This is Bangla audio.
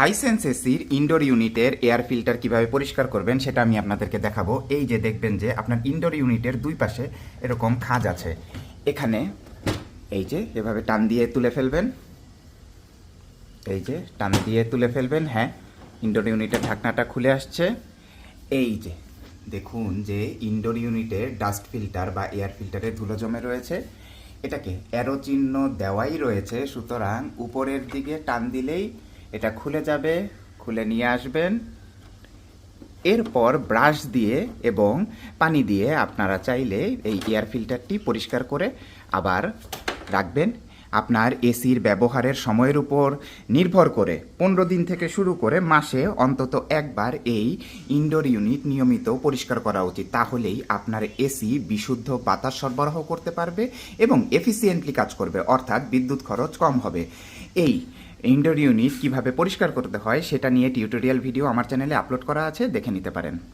হাইসেন্স এসির ইনডোর ইউনিটের এয়ার ফিল্টার কীভাবে পরিষ্কার করবেন সেটা আমি আপনাদেরকে দেখাবো। এই যে দেখবেন যে আপনার ইনডোর ইউনিটের দুই পাশে এরকম খাঁজ আছে। এখানে এই যে এভাবে টান দিয়ে তুলে ফেলবেন। এই যে টান দিয়ে তুলে ফেলবেন হ্যাঁ ইনডোর ইউনিটের ঢাকনাটা খুলে আসছে। এই যে দেখুন যে ইনডোর ইউনিটের ডাস্ট ফিল্টার বা এয়ার ফিল্টারে ধুলো জমে রয়েছে। এটাকে অ্যারো চিহ্ন দেওয়াই রয়েছে, সুতরাং উপরের দিকে টান দিলেই এটা খুলে যাবে, খুলে নিয়ে আসবেন। এরপর ব্রাশ দিয়ে এবং পানি দিয়ে আপনারা চাইলে এই এয়ার ফিল্টারটি পরিষ্কার করে আবার রাখবেন। আপনার এসির ব্যবহারের সময়ের উপর নির্ভর করে পনেরো দিন থেকে শুরু করে মাসে অন্তত একবার এই ইনডোর ইউনিট নিয়মিত পরিষ্কার করা উচিত। তাহলেই আপনার এসি বিশুদ্ধ বাতাস সরবরাহ করতে পারবে এবং এফিসিয়েন্টলি কাজ করবে, অর্থাৎ বিদ্যুৎ খরচ কম হবে। এই ইনডোর ইউনিট কীভাবে পরিষ্কার করতে হয় সেটা নিয়ে টিউটোরিয়াল ভিডিও আমার চ্যানেলে আপলোড করা আছে, দেখে নিতে পারেন।